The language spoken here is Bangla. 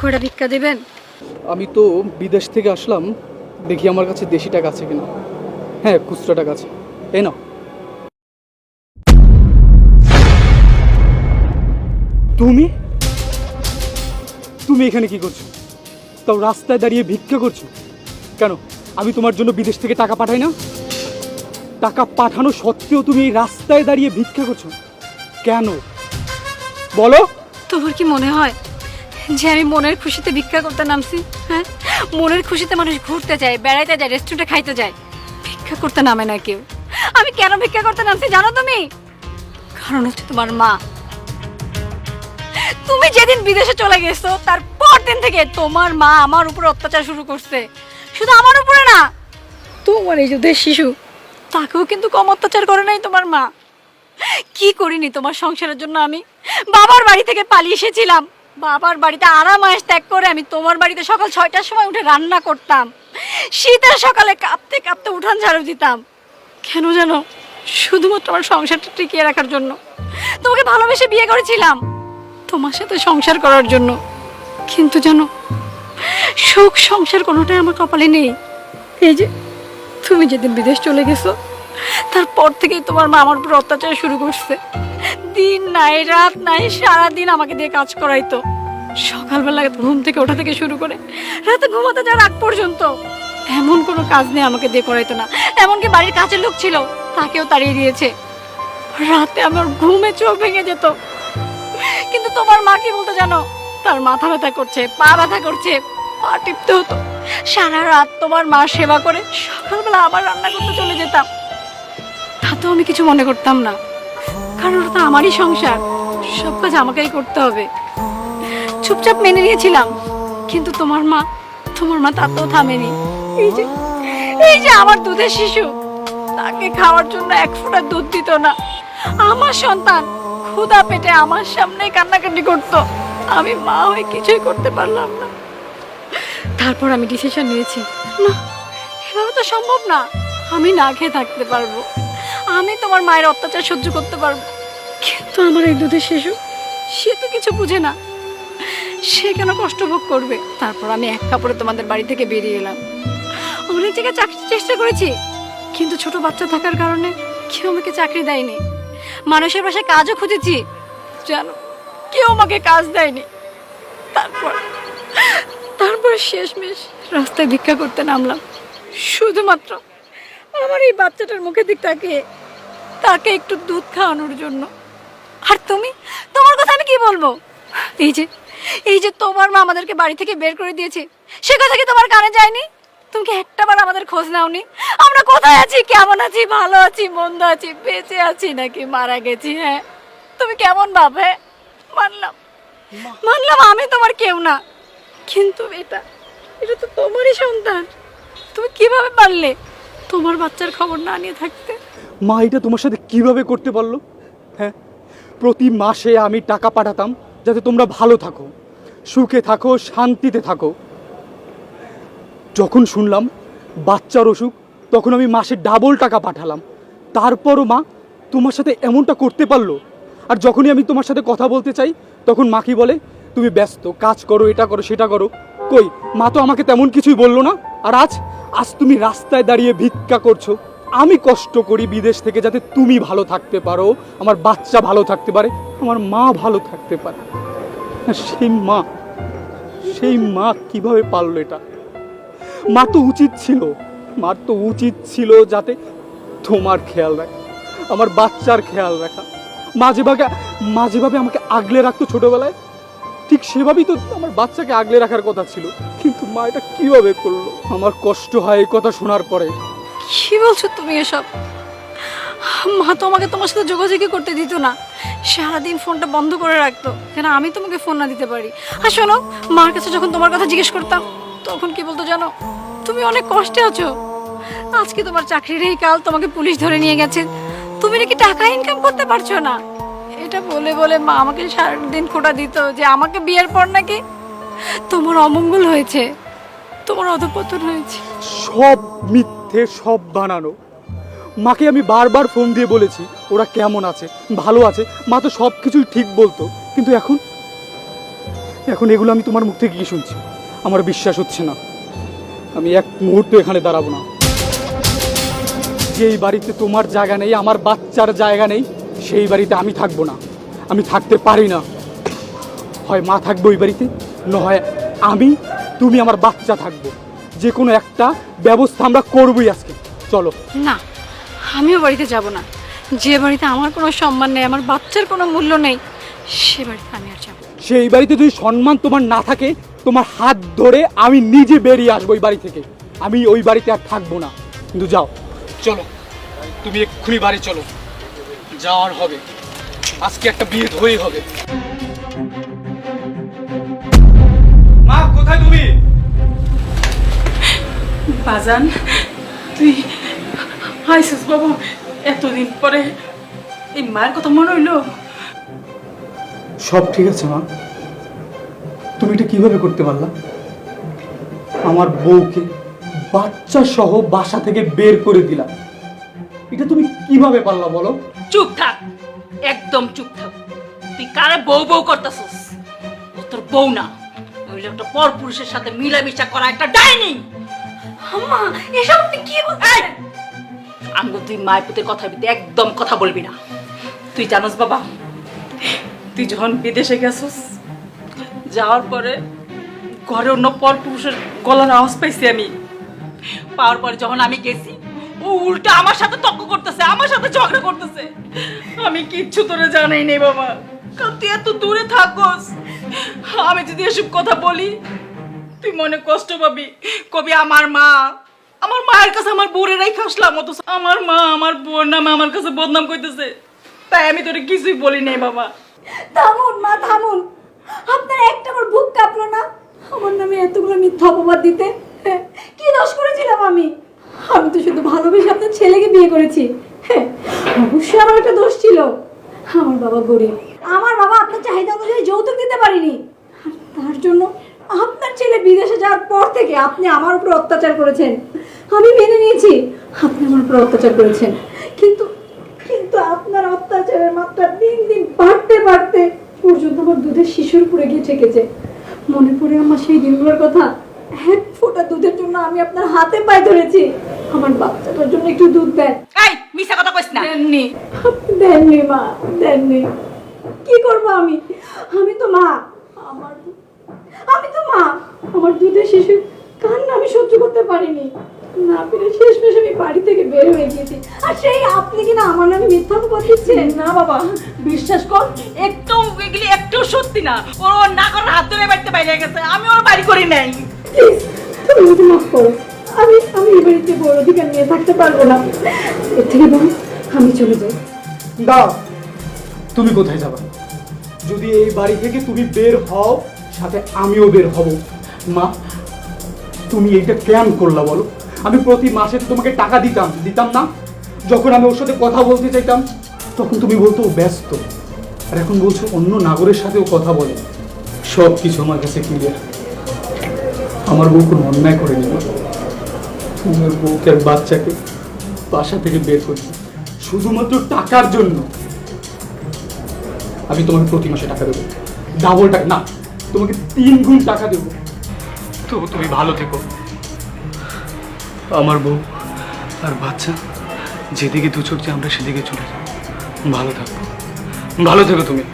কয়টা ভিক্ষা দেবেন? আমি তো বিদেশ থেকে আসলাম দেখি আমার কাছে দেশি টাকা আছে কিনা। হ্যাঁ খুচরা টাকা আছে। এই না তুমি? তুমি এখানে কি করছ? তাও রাস্তায় দাঁড়িয়ে ভিক্ষা করছ? কেন? আমি তোমার জন্য বিদেশ থেকে টাকা পাঠাই না? টাকা পাঠানো সত্ত্বেও তুমি এই রাস্তায় দাঁড়িয়ে ভিক্ষা করছ? কেন? বলো। তোমার কি মনে হয় যে আমি মনের খুশিতে ভিক্ষা করতে নামছি হ্যাঁ? মনের খুশিতে মানুষ ঘুরতে যায়, বেড়াইতে যায় রেস্টুরেন্টে খাইতে যায়। ভিক্ষা করতে নামে না কেউ। আমি কেন ভিক্ষা করতে নামছি জানো তুমি? কারণ হচ্ছে তোমার মা। তুমি যেদিন বিদেশে চলে গেছো, তারপর দিন থেকে তোমার মা আমার উপর অত্যাচার শুরু করছে। শুধু আমার উপরে না, তোমার এই যে শিশু, তাকেও কিন্তু কম অত্যাচার করে নাই তোমার মা। কি করিনি তোমার সংসারের জন্য আমি? বাবার বাড়ি থেকে পালিয়ে এসেছিলাম। বাবার বাড়িতে আরাম আয়েস ত্যাগ করে আমি তোমার বাড়িতে সকাল ছয়টার সময় উঠে রান্না করতাম। শীতের সকালে কাঁপতে কাঁপতে উঠান ঝাড়ু দিতাম। কেন জানো? শুধুমাত্র আমার সংসারটা টিকিয়ে রাখার জন্য। তোমাকে ভালোবেসে বিয়ে করেছিলাম। তোমার সাথে সংসার করার জন্য। কিন্তু জানো, সুখ সংসার কোনোটাই আমার কপালে নেই। এই যে, তুমি যেদিন বিদেশ চলে গেছো, তারপর থেকেই তোমার মা আমার উপর অত্যাচার শুরু করছে। দিন নাই, রাত নাই সারা দিন আমাকে দিয়ে কাজ করাইতো। সকালবেলা ঘুম থেকে ওঠা থেকে শুরু করে রাতে ঘুমাতে যাওয়ার আগ পর্যন্ত এমন কোনো কাজ নেই আমাকে দিয়ে করাইতো না। এমনকি বাড়ির কাছের লোক ছিল, তাকেও তাড়িয়ে দিয়েছে। রাতে আমার ঘুমে চোখ ভেঙে যেত। কিন্তু তোমার মা কি বলতে জানো? তার মাথা ব্যথা করছে, পা ব্যথা করছে, পা টিপতে হতো। সারা রাত তোমার মা সেবা করে সকালবেলা আবার রান্না করতে চলে যেতাম। তাতেও আমি কিছু মনে করতাম না। কারণ ওটা তো আমারই সংসার। সব কাজ আমাকেই করতে হবে। চুপচাপ মেনে নিয়েছিলাম। কিন্তু তোমার মা তোমার মা তাতেও থামেনি। এই যে এই যে আমার দুধের শিশু, তাকে খাওয়ার জন্য এক ফোঁটা দুধ দিত না। আমার সন্তান ক্ষুধা পেটে আমার সামনে কান্নাকাটি করতো। আমি মা হয়ে কিছুই করতে পারলাম না। তারপর আমি ডিসিশন নিয়েছি, না, এভাবে তো সম্ভব না। আমি না খেয়ে থাকতে পারব। আমি তোমার মায়ের অত্যাচার সহ্য করতে পারব। কিন্তু আমার এই দুধের শিশু, সে তো কিছু বুঝে না। সে কেন কষ্ট ভোগ করবে? তারপর আমি এক কাপড়ে তোমাদের বাড়ি থেকে বেরিয়ে এলাম। অনেক জায়গায় চাকরির চেষ্টা করেছি, কিন্তু ছোট বাচ্চা থাকার কারণে কেউ আমাকে চাকরি দেয়নি। মানুষের বাসায় কাজও খুঁজেছি জানো কেউ আমাকে কাজ দেয়নি। তারপর তারপর শেষমেশ রাস্তায় ভিক্ষা করতে নামলাম। শুধুমাত্র আমার এই বাচ্চাটার মুখে দিক তাকিয়ে তাকে একটু দুধ খাওয়ানোর জন্য। আর তুমি? তোমার কথা আমি কি বলব? এই যে এই যে তোমার মা আমাদেরকে বাড়ি থেকে বের করে দিয়েছে সে কথা কি তোমার কানে যায়নি? তুমি কি একটাবার আমাদের খোঁজ নাওনি? আমরা কোথায় আছি? কেমন আছি? ভালো আছি? মন্দ আছি? বেঁচে আছি নাকি? মারা গেছি হ্যাঁ। তুমি কেমন ভাবে মানলাম। মানলাম আমি তোমার কেউ না। কিন্তু এটা এটা তো তোমারই সন্তান। তুমি কীভাবে পারলে তোমার বাচ্চার খবর না নিয়ে থাকতে? মা এটা তোমার সাথে কীভাবে করতে পারল? হ্যাঁ? প্রতি মাসে আমি টাকা পাঠাতাম যাতে তোমরা ভালো থাকো, সুখে থাকো, শান্তিতে থাকো। যখন শুনলাম বাচ্চার অসুখ, তখন আমি মাসে ডাবল টাকা পাঠালাম। তারপরও মা তোমার সাথে এমনটা করতে পারল? আর যখনই আমি তোমার সাথে কথা বলতে চাই, তখন মা কি বলে? তুমি ব্যস্ত, কাজ করো, এটা করো, সেটা করো। কই? মা তো আমাকে তেমন কিছুই বলল না। আর আজ আজ তুমি রাস্তায় দাঁড়িয়ে ভিক্ষা করছ। আমি কষ্ট করি বিদেশ থেকে যাতে তুমি ভালো থাকতে পারো, আমার বাচ্চা ভালো থাকতে পারে, আমার মা ভালো থাকতে পারে। সেই মা সেই মা কীভাবে পারল এটা? মা তো উচিত ছিল, মার তো উচিত ছিল যাতে তোমার খেয়াল রাখা, আমার বাচ্চার খেয়াল রাখা। মা যেভাবে মা যেভাবে আমাকে আগলে রাখতো ছোটবেলায়, ঠিক সেভাবেই তো আমার বাচ্চাকে আগলে রাখার কথা ছিল। কিন্তু মা এটা কীভাবে করল? আমার কষ্ট হয় এই কথা শোনার পরে। কি বলছো তুমি এসব? মা তো আমাকে তোমার সাথে যোগাযোগই করতে দিত না। সারাদিন ফোনটা বন্ধ করে রাখতো কেন আমি তোমাকে ফোন না দিতে পারি। আর শোনো, মার কাছে যখন তোমার কথা জিজ্ঞেস করতাম, তখন কি বলতো জানো? তুমি অনেক কষ্টে আছো। আজকে তোমার চাকরি নেই কাল তোমাকে পুলিশ ধরে নিয়ে গেছে। তুমি নাকি টাকা ইনকাম করতে পারছ না। এটা বলে বলে মা আমাকে সারাদিন খোটা দিত যে আমাকে বিয়ের পর নাকি তোমার অমঙ্গল হয়েছে, তোমার অধপতন হয়েছে। সব মিথ্যে সব বানানো। মাকে আমি বারবার ফোন দিয়ে বলেছি, ওরা কেমন আছে, ভালো আছে, মা তো সব কিছুই ঠিক বলতো, কিন্তু এখন এখন এগুলো আমি তোমার মুখ থেকে কি শুনছি? আমার বিশ্বাস হচ্ছে না। আমি এক মুহূর্ত এখানে দাঁড়াবো না। যেই বাড়িতে তোমার জায়গা নেই, আমার বাচ্চার জায়গা নেই, সেই বাড়িতে আমি থাকব না। আমি থাকতে পারি না। হয় মা থাকবে ওই বাড়িতে, নয় আমি, তুমি আমার বাচ্চা থাকব। যে কোনো একটা ব্যবস্থা আমরা করবই আজকে। চলো। না আমিও বাড়িতে যাব না। যে বাড়িতে আমার কোনো সম্মান নেই আমার বাচ্চার কোনো মূল্য নেই সে বাড়িতে আমি আর যাব সেই বাড়িতে যদি সম্মান তোমার না থাকে তোমার হাত ধরে আমি নিজে বেরিয়ে আসব ওই বাড়ি থেকে। আমি ওই বাড়িতে আর থাকব না। কিন্তু যাও চলো। তুমি এক্ষুনি বাড়ি চলো। যাওয়ার হবে। আজকে একটা বিয়ে হয়েই হবে। মা কোথায় তুমি? বাজান তুই আইসিস বাবু এতদিন পরে এই মায়ের কথা মনে হইল। সব ঠিক আছে মা। তুমি এটা কীভাবে করতে পারলা? আমার বউকে বাচ্চা সহ বাসা থেকে বের করে দিলা। এটা তুমি কীভাবে পারলা বলো? চুপ থাক একদম চুপ থাক। তুই কারে বউ বউ করতেছিস? ও তোর বউ না। ওই একটা পর পুরুষের সাথে মিলামিশা করা একটা ডাইনি। আম্মা, এসব আপনি কি বলছেন তুই মায়ের কথা একদম কথা বলবি না। তুই জানোস বাবা, তুই যখন বিদেশে গেছিস, যাওয়ার পরে ঘরে অন্য পর পুরুষের গলার আওয়াজ পাইছি আমি। পাওয়ার পরে যখন আমি গেছি, ও উল্টা আমার সাথে আমার সাথে করতেছে। আমি কিচ্ছু তোরে বাবা। তুই এত দূরে থাকোস। আমি যদি এসব কথা বলি তুই মনে কষ্ট পাবি। কবি আমার মা। আমার মায়ের কাছে আমার বোরেরাই খাসলাম অথচ আমার মা আমার বোর নামে আমার কাছে বদনাম করতেছে। তাই আমি তোরে কিছুই বলি নাই বাবা। থামুন মা থামুন। আপনার একটা আমার বুক কাঁপলো না। আমার নামে এতগুলো মিথ্যা অপবাদ দিতে। কি দোষ করেছিলাম আমি? আমি তো শুধু ভালোবেসে আপনার ছেলেকে বিয়ে করেছি। হ্যাঁ, অবশ্যই আমার একটা দোষ ছিল। আমার বাবা গরিব। আমার বাবা আপনার চাহিদা অনুযায়ী যৌতুক দিতে পারিনি। তার জন্য আপনার ছেলে বিদেশে যাওয়ার পর থেকে আপনি আমার উপর অত্যাচার করেছেন। আমি মেনে নিয়েছি আপনি আমার উপর অত্যাচার করেছেন। কিন্তু কিন্তু আপনার অত্যাচারের মাত্রা দিন দিন বাড়তে বাড়তে পর্যন্ত আমার দুধের শিশুর পুড়ে গিয়ে ঠেকেছে। মনে পড়ে আমার সেই দিনগুলোর কথা এক ফোঁটা দুধের জন্য আমি আপনার হাতে পায়ে ধরেছি। আমার বাচ্চাটার জন্য একটু দুধ দেন। এই মিশা কথা কইস না। দেননি। দেননি মা দেননি। কি করব আমি? আমি তো মা আমার আমি তো মা আমার দুধের শিশুর কান্না আমি সহ্য করতে পারিনি। না পেরে শেষ মেশ আমি বাড়ি থেকে বের হয়ে গেছি আর সেই আপনি কিনা আমার নামে মিথ্যা কথা দিচ্ছেন? না বাবা বিশ্বাস কর একটু এগুলি একটু সত্যি না। ওর ওর না করার হাত ধরে বাড়িতে বাইরে গেছে আমি ওর বাড়ি করি নাই। প্লিজ তুমি আমাকে মাফ করো। আমি আমি এই বাড়িতে বড় অধিকার নিয়ে থাকতে পারব না। এর থেকে বরং আমি চলে যাই। দা তুমি কোথায় যাবা? যদি এই বাড়ি থেকে তুমি বের হও সাথে আমিও বের হব। মা, তুমি এইটা কেন করলা বলো? আমি প্রতি মাসে তোমাকে টাকা দিতাম দিতাম না। যখন আমি ওর সাথে কথা বলতে চাইতাম, তখন তুমি বলতো ব্যস্ত। আর এখন বলছো অন্য নাগরের সাথেও কথা বলে। সব কিছু আমার কাছে ক্লিয়ার আমার বউ কোনো অন্যায় করেনি তোমার বউকে আর বাচ্চাকে বাসা থেকে বের করছি শুধুমাত্র টাকার জন্য। আমি তোমাকে প্রতি মাসে টাকা দেবো। ডাবল টাকা, না। তোমাকে তিন গুণ টাকা দেবো। তো তুমি ভালো থেকো। আমার বউ আর বাচ্চা, যেদিকে দু চোখ যে আমরা সেদিকে চলে যাব ভালো থাকব ভালো থেকো তুমি।